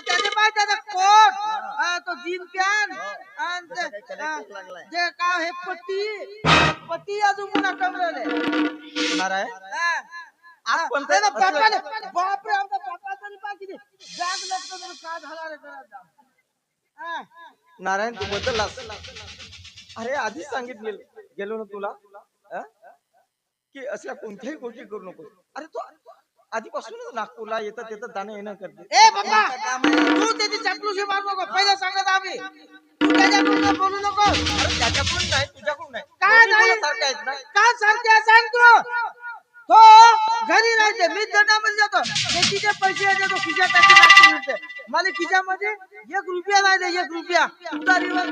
त्याचे पाय त्याचा कोट. तो जीन पॅन्ट. आणि ते-. जे काय हे पट्टी पट्टी अजून पुन्हा बापाने बापरे आमचा बापा तरी पा किती जाग लागतो तरी काय झाला रे घरात हा. नारायण तू बदललास. अरे आधीच सांगितले गेलो ना तुला. अं? की अशा कोणत्याही गोष्टी करू नको अरे तू आधीपासूनच नागपूरला येतात येतात जाणं येणं करते. ए बाबा तू त्याची चपलूशी मारू नको पहिलं सांगत आम्ही. तू त्याच्याकडून बोलू नको. अरे त्याच्याकडून नाही तुझ्याकडून नाही. सारखे आहेत ना. काय सांगते सांग तू? हो घरी राहते मी दंडामध्ये जातो त्याचे पैसे येते तो खिशा टाकी मला खिशामध्ये एक रुपया नाही दे एक रुपया. उधारीवर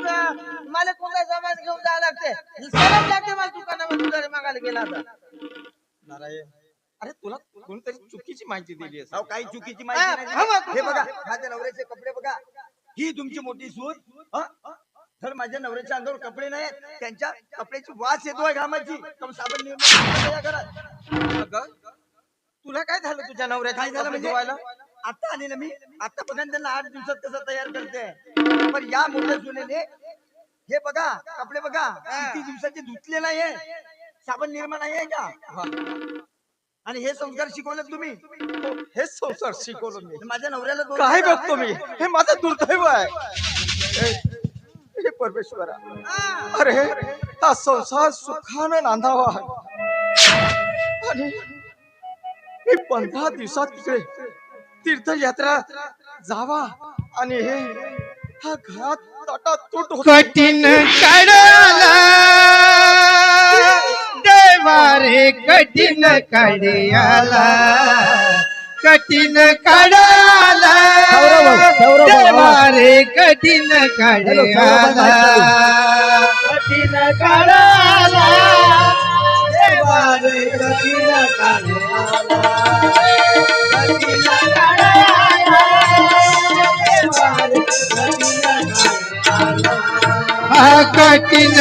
मला कोणता सामान घेऊन जावं लागते? सरम लागते मला दुकानामध्ये उधारी मागायला गेला नारायण. अरे तुला कोणतरी चुकीची माहिती दिली अहो काही चुकीची माहिती हा, नाही. बघा. माझ्या नवऱ्याचे कपडे बघा. ही तुमची मोठी हं? तर माझ्या नवऱ्याच्या अंगावर कपडे नाही त्यांच्या कपड्याची वास येतोय घामाची. कम साबण निर्माण या घरात. अगं, तुला काय झालं तुझ्या नवऱ्याच्या काय झालं म्हणजे? आता आले ना मी आता बघा ना त्यांना आठ दिवसात कसं तयार करते. पण या मोठ्या सुनेने हे बघा कपडे बघा. किती दिवसाचे धुतले नाहीये. साबण निर्माण आहे का. आणि हे संस्कार शिकवले तुम्ही? हो, हेच संसार शिकवलं मी. माझ्या नवऱ्याला दोष काय. बघतो मी? हे माझं दुर्दैव आहे. हे- हे परमेश्वरा. अरे हा संसार सुखानं नांदावा. आणि मी पंधरा दिवसात तिकडे तीर्थयात्रा जावा. आणि हे हा घरात तटातूट होत कठीण देवारे कठीण काढियाला कठीण काढाला देवारे कठीण काढियाला कठीण देवारे कठीण काढियाला. कठीण देवारे कठीण हा कठीण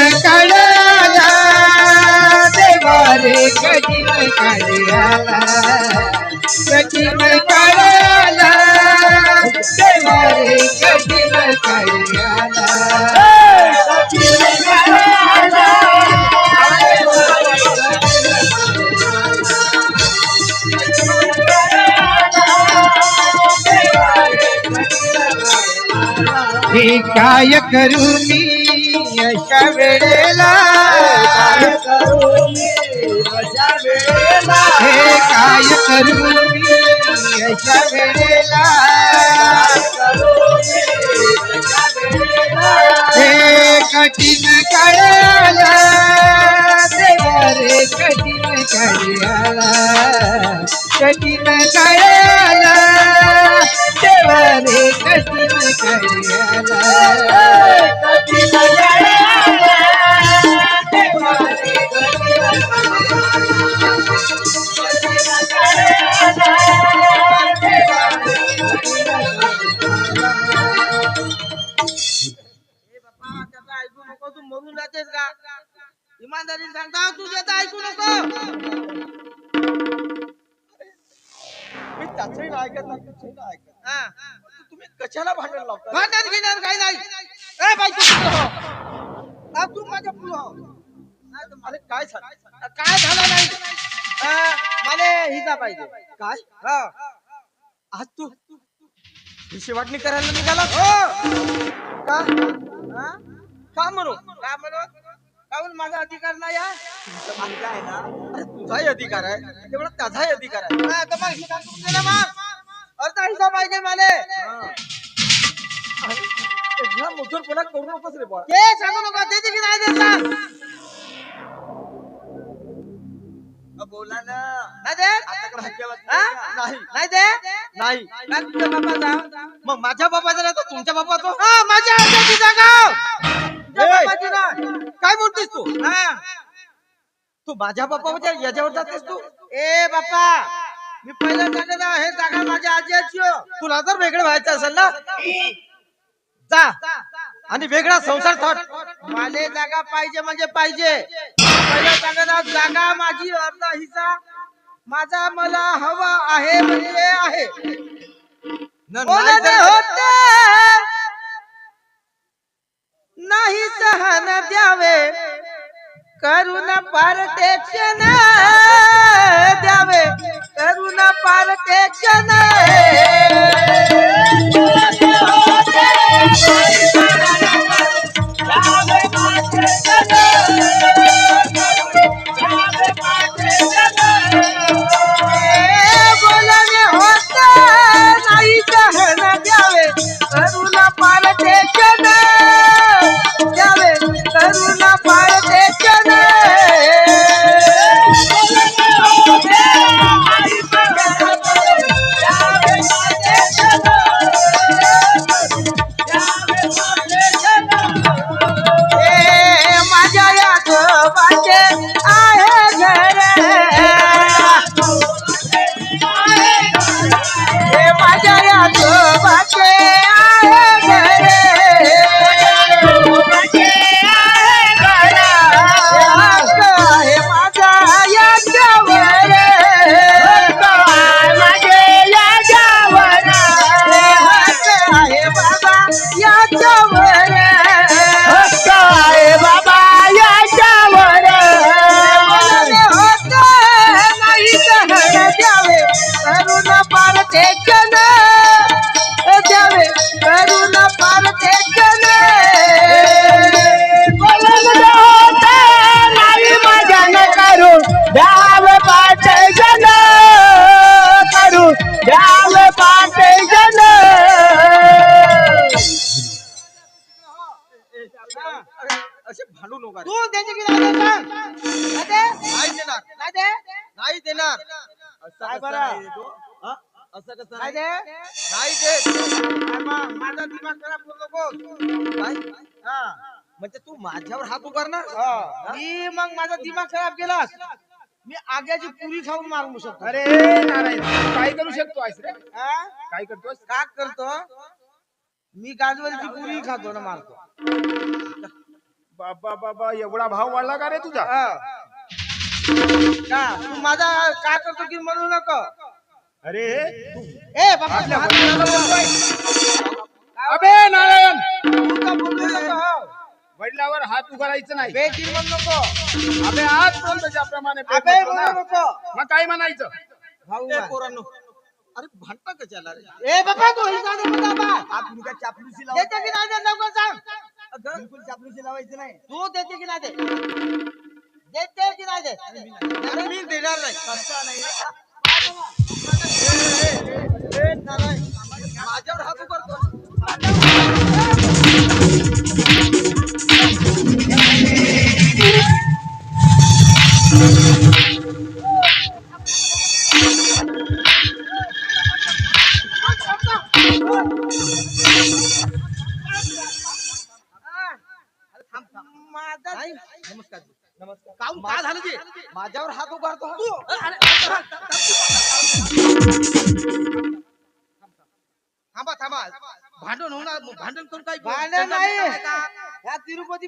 हे काय करू मी अशा वेळेला काय करू मी अशा इमानदारीने सांगता तू त्याचं ऐकू नको. मी त्याचंही ऐकत नाही ऐकत. हा. तुम्ही कशाला भांडण लावता भांडण घेणार काही नाही. ए बाई तू पुढं हो. तू माझ्या पुढं हो. तर काय झालं? मला- काय झालं नाही? मला हिचा पाहिजे. काय? हो. आज तू? हिशे वाटणी करायला निघाला? हो. का? का म्हणू का म्हणून? काहून माझा अधिकार नाही मुलगा आहे ना अरे तुझाही अधिकार आहे तेवढा त्याचाही अधिकार आहे हा, तर मग हिचा तू दे ना मग. अर्धा हिस्सा पाहिजे मला एवढा मोठरपणा करू नकोस रे बाळा ते सांगू नका देते की नाही देत सांग. अ, बोला ना नाही देत? हा? नाही? नाही नाही देत? नाही तुझ्या बापाचा मग माझ्या बाबाचा नाही तर तुमच्या बाबाचा हा, माझ्या जागा! बापाची जातेस तू? तू माझ्या बापाच्या याच्यावर जातेस तू? ए बाप्पा मी पहिल्या जाणार हे जागा माझ्या आजी हो. तुला जर वेगळं व्हायचं असेल ना? जा. आणि वेगळा संसार थाट माले जागा पाहिजे म्हणजे पाहिजे. पहिल्या जाणार जागा माझी अर्धा हिस्सा माझा मला हवा आहे म्हणजे आहे. नाही सहन द्यावे. કરુણા પરટેક્શન દ્યાવે કરુણા પરટેક્શન असे भांडू नका. तू त्याची की नाही देत सांग? नाही दे? नाही देणार नाही दे? नाही देणार असं काय कसं बरं? नाही देतो? हा? असं कसं नाही नाही दे? नाही देत काय मग? माझा दिमाग खराब करू नको काय हा. म्हणजे तू माझ्यावर हात उगारणार मी मग माझा दिमाग खराब केलास मी आग्याची पुरी खाऊन मारू शकतो. अरे नारायण काय करू शकतो आहेस रे? हा? काय करतोस? का करतो? मी गाजवरीची पुरी खातो ना मारतो. बाबा बाबा एवढा भाव वाढला का रे तुझा? हा. का? तू माझा काय करतो की म्हणू नको? अरे तू ए बाबा आपल्या हात वडिलांना लावा. बोलतोय. वडिलावर हात उगारायचं नाही. म्हणू नको. अबे ना, बोलू नको. मग काय म्हणायचं? भाऊ. पोरांनो. अरे भांडता कशाला रे? ए बाबा तू हिचा दे मला बाबा. हा तुम्ही काय चापलुसी लावा देते की नाही लवकर सांग. बिलकुल चापलुसी लावायचं नाही. तू देते की नाही दे देते की नाही दे अरे मी देणार नाही. तसा नाही? माझ्यावर हात उगारतो माझा नाही नमस्कार नमस्कार काहून काय झालं ते माझ्यावर हात उगारतो हा? थांबा थांबा भांडण होणार भांडण करून काय भांडण नाही या तिरुपती